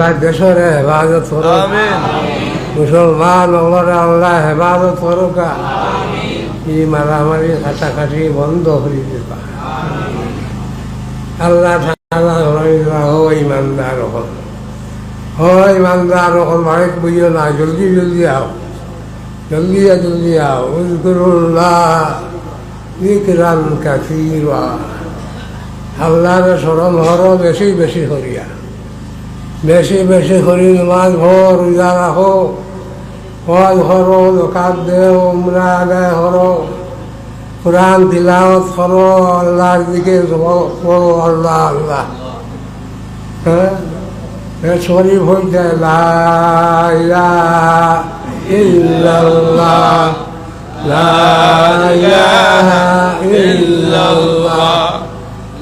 আল্লাহ দেশের হেফাজত করুক। মুসলমান ওগুলোর আল্লাহ হেফাজত করুক। এই মারামারি কাটাকাটি বন্ধ করে দিবা। আল্লাহ ইমানদার হল হো ইমানদার হল অনেক বুঝিও না জলদি জলদি আও। জলদি আ জলদি আও। উজকুরুল্লাহ যিকরান কাসীরা। আল্লাহর স্মরণ হর বেশি বেশি করিয়া। বেশি বেশি করি নমাজ ভর রোজা রাখো হজ হরো, দোকান দেও, উমরা হরো। কোরআন তিলাওয়াত করো, আল্লাহর দিকে আল্লাহ আল্লাহ। হ্যাঁ? শরীফ হইতে ইল্লাল্লাহ। ইল্লাল্লাহ।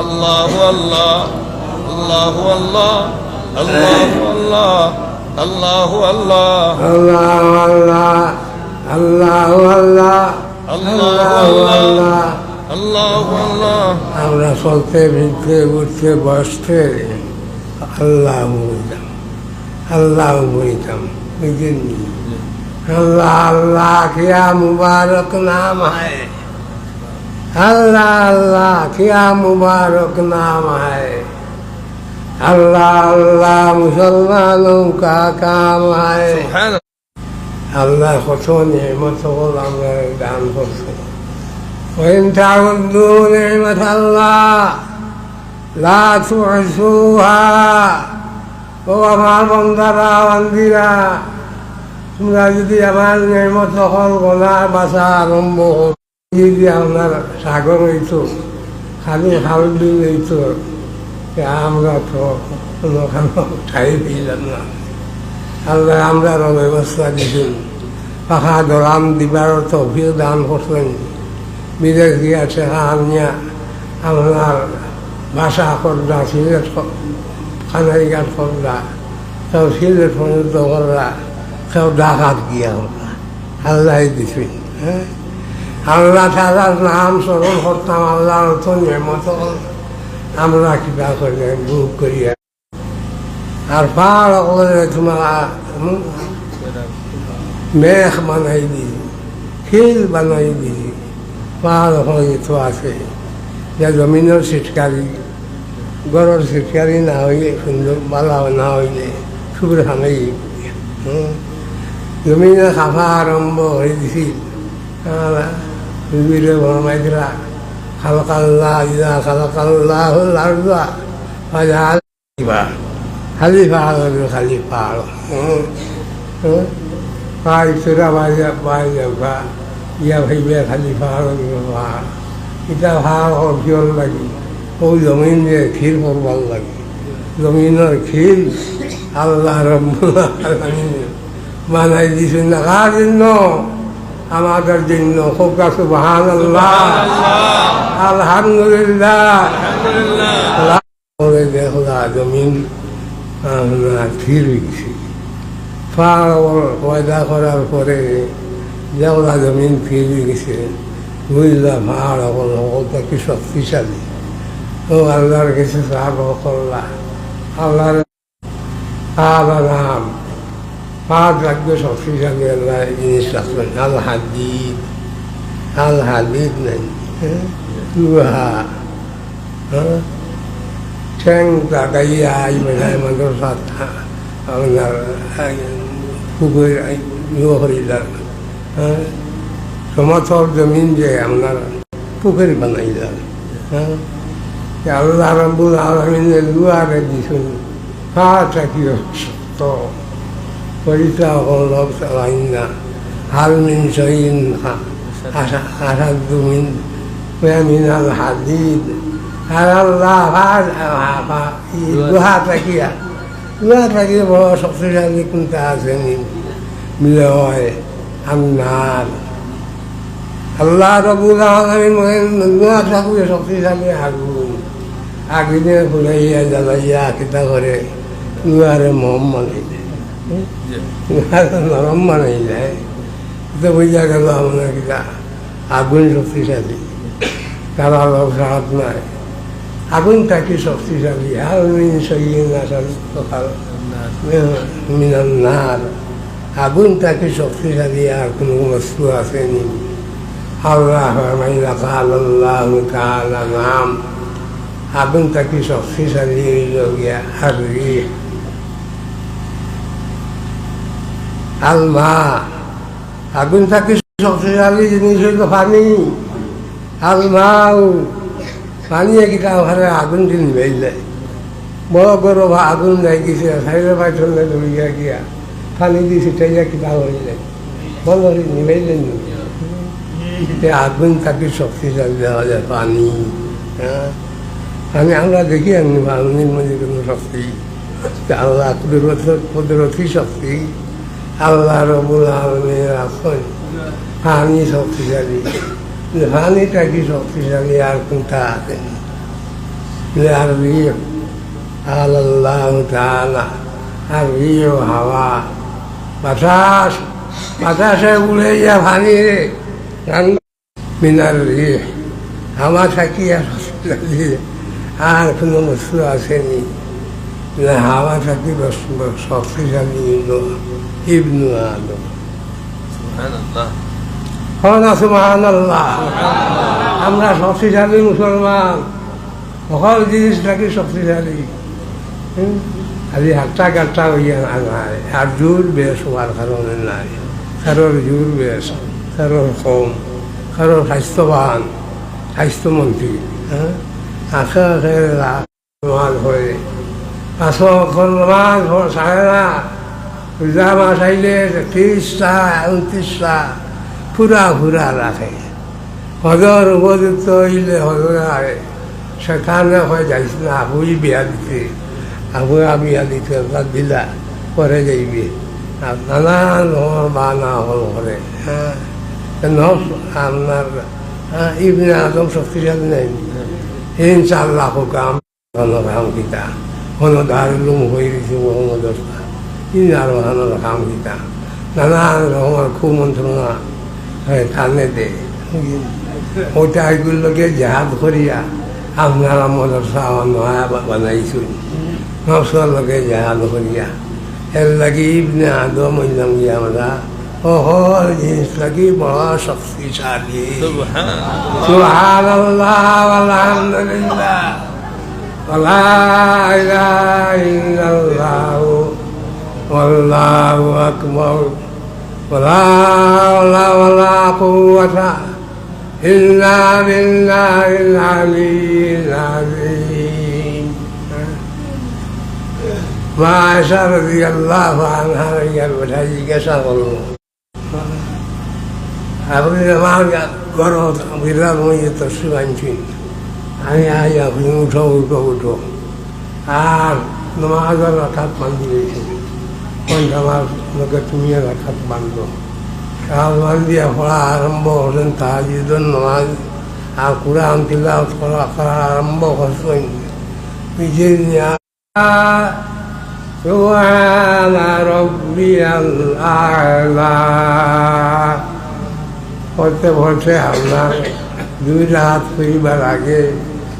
আল্লাহ আল্লাহ আল্লাহ আল্লাহ আল্লাহ আল্লাহ আল্লাহ আল্লাহ আল্লাহ আল্লাহ আল্লাহ আল্লাহ আল্লাহ আল্লাহ আমরা চলতে ভিড়তে উঠতে বসতে আল্লাহ বলিতাম আল্লাহ বলিতাম বুঝলেন আল্লাহ আল্লাহ কিয়া মুবারক নাম হয়। अल्लाह अल्लाह क्या मुबारक नाम है अल्लाह अल्लाह मुसलमानों का काम है سبحان আল্লাহ কত নিয়মত আমরা দান করছে وإن تعدوا نعمة الله لا تحصوها ও আমার বন্ধারা বন্দিরা তোমরা যদি আমার নিয়মত হল গলার বাসা আরম্ভ হোক যদি আপনার সাগর হইতো খালি হাল বিল হইতো আমরা তো কোনোখানো ঠাই পেলাম না। আল্লাহ আমরা ব্যবস্থা দিছেন পাখা দলাম দিবার তফিও দান করছেন। বিদেশ গিয়া টেকা আনিয়া আপনার ভাষা করলা সিলেট খানারিঘাট করলা কেউ সিলেট পর্যন্ত করলা কেউ ডাকাত গিয়া করলা আল্লাহ দিছেন হ্যাঁ? আল্লাহ তালার নাম স্মরণ করতাম আল্লাহর তো নেমত আমরা কিবা করে বুক করিয়া আর পাহাড় করে তোমার মেঘ বানাই দিই শিল বানাই দিই পাহাড় হয়ে তো আছে। যে জমিনের সিটকারি গড়ের সিটকারি না হইলে, সুন্দর বালা না হইলে সুর ভাঙাই জমিনে খাফা আরম্ভ হয়ে দিছিল বিবিরে ফরমাইছিলা খালকাল্লাহ ইদা খালকাল্লাহ লার্দা ফাজা আলিবা খালিফা আলমের খালিফা আলো পাই চোরা বাজা পাই যাবা ইয়া ভাইবে খালিফা আলমের পাহাড় এটা ভালো অর্জন লাগে? ওই জমিন দিয়ে ক্ষীর করবার লাগে। জমিনের ক্ষীর আল্লাহ রব্বুল আলমিন দিছে না কার জন্য? আমাদের জন্য আল্লাহ আলহামদুলিল্লাহ। দেখলা জমিন আমরা হয়েছি পয়দা করার পরে যেওলা জমিন হয়ে গেছে। বুঝলা পাহাড় কত কি শক্তিশালী। ও আল্লাহর কাছে সাহাব করলা। আল্লাহর আল্লাহ নাম পাঁচ রাজ্য শক্তিশালী আল্লাহ জিনিস রাখবেন আল হাদিদ আল হাদিদ নাই হ্যাঁ? লোহা হ্যাঁ ঠ্যাং লাগাইয়া আই বেড়ায় মানুষ আপনার পুকুর করিলাম হ্যাঁ সমতল জমিন যে আপনার পুকুর বানাইলাম হ্যাঁ আল্লাহ রব্বুল আলমিনের দুয়ারে দিছুন পাটা কি সত্য পরিত্রা হল্লভ সালাইন্দা হালমিন সহিন আসাদুমিন প্রেমিনাল হাদিদ। শক্তিশালী কোনটা আছে হয় আল্লাহ আগুন। আগুনে ঘুরাইয়া জ্বালাইয়া কিতা করে লোহারে মোহাম্মদ। নরম বানাই দেয় তো বুঝা গেল আমরা কিতা আগুন শক্তিশালী লোক সাহায্য নাই আগুনটা কি শক্তিশালী আর মিন মিনান নার আগুনটা কি শক্তিশালী আর কোনো বস্তু আসেনি আল্লাহ আল্লাহ তাআলা নাম আগুনটা কি শক্তিশালী হইল গিয়া আর আলমা আগুনটা কি শক্তিশালী জিনিস হইল পানি। আলমাও পানি কিটা ঘরে আগুন দিন নিবাইলে বড় বড় আগুন যাই গেছে সাইডে পাইছন ধরিয়া গিয়া পানি দি ছিটাইয়া কিটা হইলে। বন্ধ করে নিবাইলেন আগুন তাকে শক্তিশালী দেওয়া যায় পানি। হ্যাঁ? পানি আমরা দেখি এমনি পানির মধ্যে কোনো শক্তি। আল্লাহ কুদরত কুদরতি শক্তি। আল্লাহ রবুল আলমের আসন পানি শক্তিশালী। পানিটা কি শক্তিশালী, আর কোনটা আছে? আর আল্লাহ তালা আর রিয় হাওয়া। বাতাস, বাতাসে উড়ে যা পানি রে। মিনার রিয় হাওয়া থাকি আর শক্তিশালী। আর কোনো বস্তু আসেনি। হাওয়া থাকি শক্তিশালী। ইবনু আদম আল্লাহ আমরা শক্তিশালী মুসলমান। সকল জিনিসটাকে শক্তিশালী? খালি হাট্টা কাট্টা হইয়া নাই আর জোর বেশ হওয়ার কারণে নাই। কারোর জোর বেশ কারোর কম কারোর স্বাস্থ্যবান স্বাস্থ্যমন্ত্রী হ্যাঁ? মাছ হয়ে মাছ সাড়ে না মাছ আইলে ত্রিশটা উনত্রিশটা পুরা পুরা রাখে। হজর উপযুক্ত হইলে হজর আয় সেখানে হয় যাইস না, আবুই বিয়া দিতে। আবু বিয়া দিতে দিলা, পরে যাইবি। আর নানান রকম বানা হল করে হ্যাঁ। আপনার হ্যাঁ ইবনে আদম শক্তিশালী নেই? ইনশাল্লাহ হুকাম কাম কিতা কোনো দারুলুম হয়ে গেছে কোনো ইন্দ্রভাবানোর হাম গীতা নানান রকমের কুমন্ত্রণা হয়ে কানে দেয় ওইটা এগুলোকে জাহাজ করিয়া আপনারা মদরসা নয়া বানাইছুন নবসর লোকে জাহাজ করিয়া এর লাগি ইবনে আদম ইলাম গিয়া আমরা অহর জিনিস লাগি বড় শক্তিশালী সুহান আল্লাহ আলহামদুলিল্লাহ আল্লাহ ইল্লাল্লাহু والله أكبر ولا حول ولا قوة إلا بالله العلي العظيم ما عائشة رضي الله عنها هي الوجه كسر الله আপনি আমার গরম বিরাট মধ্যে তসি বানছি আমি আই আপনি উঠো উঠো উঠো আর নমাজের রাখাত বান্ধি রয়েছে কোন আমার লোকে তুমি রাখাত বান্ধ রাখাত বান্ধিয়া পড়া আরম্ভ হলেন তাহাজিদন নমাজ আর কোরআন তিলা করা করা আরম্ভ করছেন নিজের سبحان ربي الأعلى পড়তে পড়তে আপনার দুই রাত করিবার আগে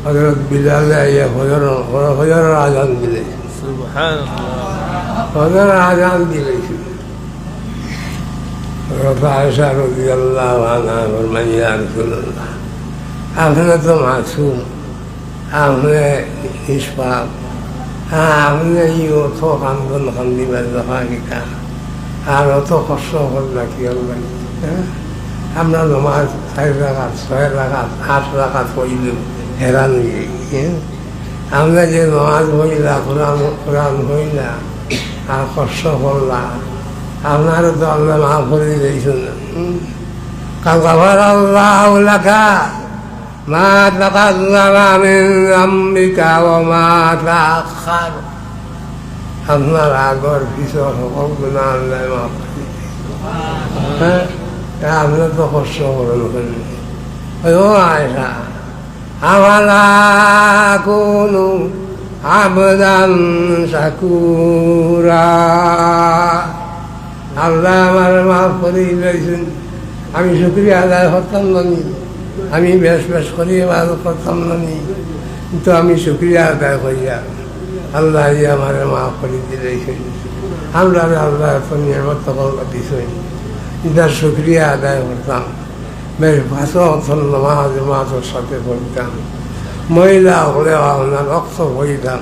হজরত বিলালে আইয়া হজর হজরের আজান দিলে হজরের আজান ফরমান আপনি তো মাসুম, আপনি হ্যাঁ আপনি অত আর অত কষ্ট করলা কি আল্লাহ হ্যাঁ আমরা নমাজ চার রাখাত ছয় রাখাত আট রাখাত হইলেও হেরান হয়ে। আমরা যে নমাজ হইলা কোরআন কোরআন হইলা আর কষ্ট করলা আপনার তো আল্লাহ মা করে আল্লাহ লেখা আপনার আগর গুণা আল্লাহ মাফ করে। হ্যাঁ আপনার তো কষ্ট করেন আয়সা আমালা কোনো আবদান আল্লাহ আমার মাফ করে দিয়েছেন। আমি শুক্রিয়া আদায় করতাম না। আমি বেশ বেশ করি আদায় করতাম না। কিন্তু আমি শুক্রিয়া আদায় করিয়া আল্লাহ আমার মাফ করে দিয়েছেন। আমরা আল্লাহ তো নির্মত দিয়েছেন ইদার শুক্রিয়া আদায় করতাম। বেশ ভাষা অথন নামাজ মাছের সাথে পড়তাম মহিলা হলে আপনার রক্ত পড়িতাম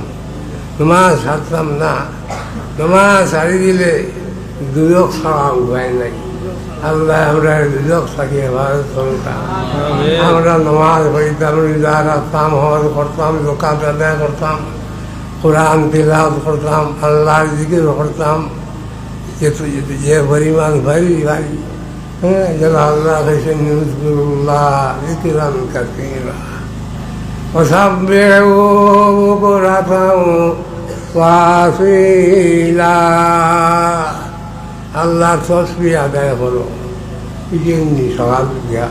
নামাজ ছাড়তাম না। নামাজ ছাড়ি দিলে দুজক ছাড়া উপায় নাই। আল্লাহ আমরা দুজক থাকি আমরা নামাজ পড়িতাম, রোজা রাখতাম, হজ করতাম দোকান আদায় করতাম, কোরআন তিলাওয়াত করতাম, আল্লাহর জিকির করতাম। যে তো যে পরিমাণ ভারী ভারী। হ্যাঁ যেন আল্লাহ কেছেন নিউজগুল্লাহ জিকিরান কাসীরা। وسبحوا بكرة وأصيلا আল্লাহ তসবি আদায় করো ইজেননি সকাল দিয়া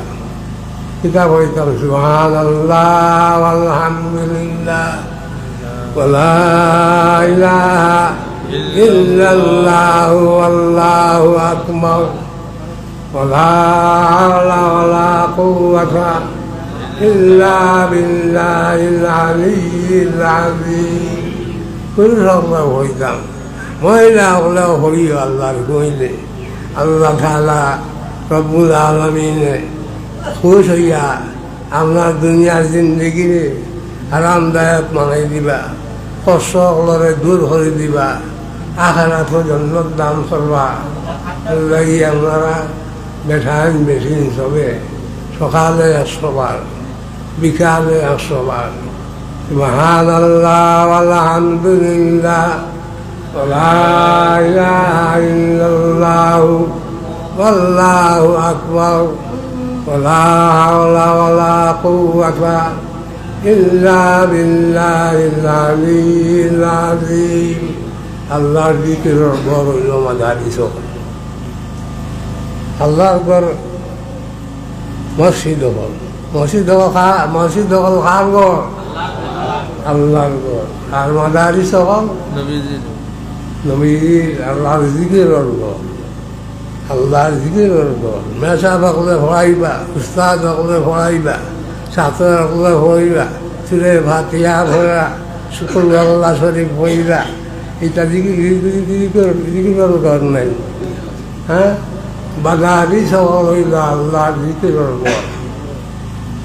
কিতাব হইতাম সুহান আল্লাহ আলহামদুলিল্লাহ ولا إله إلا الله والله أكبر ولا حول ولا قوة إلا بالله العلي العظيم كل الله হইতাম মহিলা হলে হরি আল্লাহর কইলে আল্লাহ তালা রব্বুল আলমিনে খুশ হইয়া আপনার দুনিয়ার জিন্দগিরে আরামদায়ক বানাই দিবা কষ্ট হলরে দূর করে দিবা আখারাত জন্মত দান করবা লাগি আপনারা বেঠান বেশিন সবে সকালে একশো بكعب الصواب سبحان الله والحمد لله ولا إله إلا الله والله أكبر ولا حول ولا قوة إلا بالله العلي العظيم الله ذكر أكبر يوم الحديث الله أكبر مسجد أكبر মসজিদ হল মসজিদ হল খার গড় আল্লাহর গড় আর মাদারিস হল নবীর আল্লাহর জিকির অর্গ আল্লাহর জিকির অর্গ মেশা থাকলে ভরাইবা উস্তাদ থাকলে ভরাইবা ছাত্র থাকলে ভরাইবা চুলে ভাতিয়া ভরা শুকুর আল্লাহ শরীফ ভইরা এটা জিকির কর নাই হ্যাঁ বাদারি সবল হইল আল্লাহর জিকির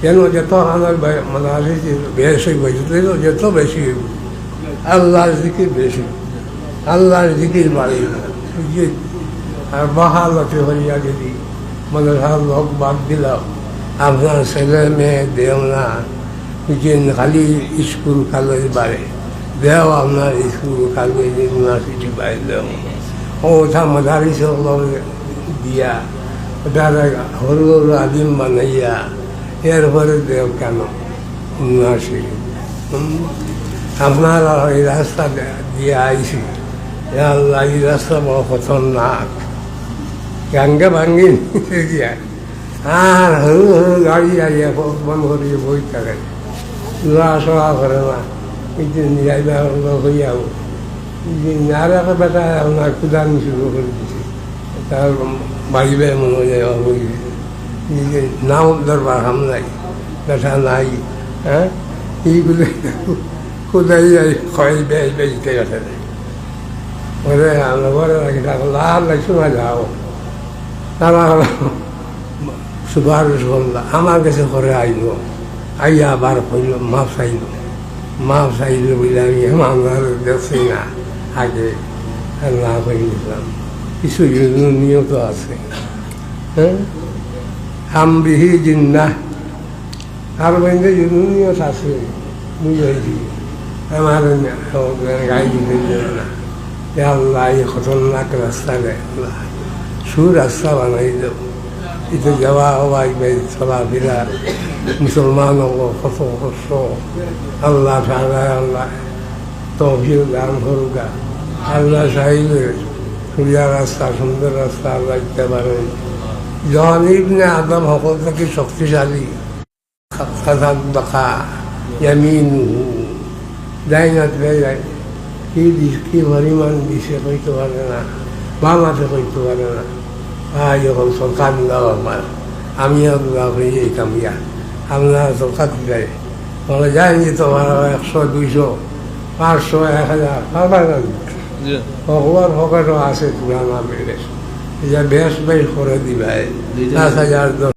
যেন যত আমার মাদারি বেশি হইতে যত বেশি আল্লাহর জিকির বেশি আল্লাহর জিকির বাড়ি আর বাহালতে হইয়া যদি মনে লোক বাদ দিলাম আপনার ছেলে মেয়ে দেও না যে খালি স্কুল কলেজ বাড়ে দেও আপনার স্কুল কলেজ ইউনিভার্সিটি বাড়ি দেও ও ওঠা মাদারি সকল দিয়া সরু সরু আদিম বানাইয়া এরপরে দেও কেন? ইউনিভার্সিটি আপনার এই রাস্তা দিয়ে আইসি আল্লাহ, এই রাস্তা বড় খতরনাক। গাঙ্গে ভাঙ্গি দিয়া আর সরু সরু গাড়ি আইয়া বন্ধ করিয়ে বই থাকে। চোৱা কৰে না। কিন্তু হৈ আহো আর একটা বেটা আপনার ক্ষুদান শুরু করে দিছে। তার বাড়িবে মনে যায় নিজে নাও দরবার হাম নাই বেটা নাই হ্যাঁ? এইগুলো যাই খয় বেশ বেশিতে গেছে। ওরে আমরা বলে দেখো লাল লাগছে না যাও। তারা সুপারিশ করল, আমার কাছে করে আইল, আইয়া আবার কইল মাপ চাইল। মাপ চাইল বলে আমি আমার দেখছি না। আগে না করে দিলাম। কিছু নিয়ত আছে হ্যাঁ? আমবিহি জিন্না আর মধ্যে নিয়ত আছে বুঝেছি আমার দিতে না খতরনাক রাস্তা নেই আল্লাহ। বানাই দেব। এতে যাওয়া, হওয়া চলাফেরা মুসলমান কত কষ্ট। আল্লাহ তালা আল্লাহ। তহবিল আল্লাহ সাহিবের সুরিয়া রাস্তা, সুন্দর রাস্তা, আল্লাহ যখন ইবনে আদম সকল থেকে শক্তিশালী। খাসাদ বাখা ইয়ামিন ডাইনাত কি কি পরিমাণ দিছে কইতে পারে না। বামাতে কইতে পারে না। আয় যখন সরকার দাও আমার। আমি আল্লাহ হয়ে এই কামিয়া আমরা সরকার দেয় বলে যায়নি তোমার একশো দুইশো পাঁচশো এক হাজার জি। ভগবান ভগবানও আছে তুলনা বেড়ে এটা বেশ বেশ করে দিবাই পাঁচ হাজার দশ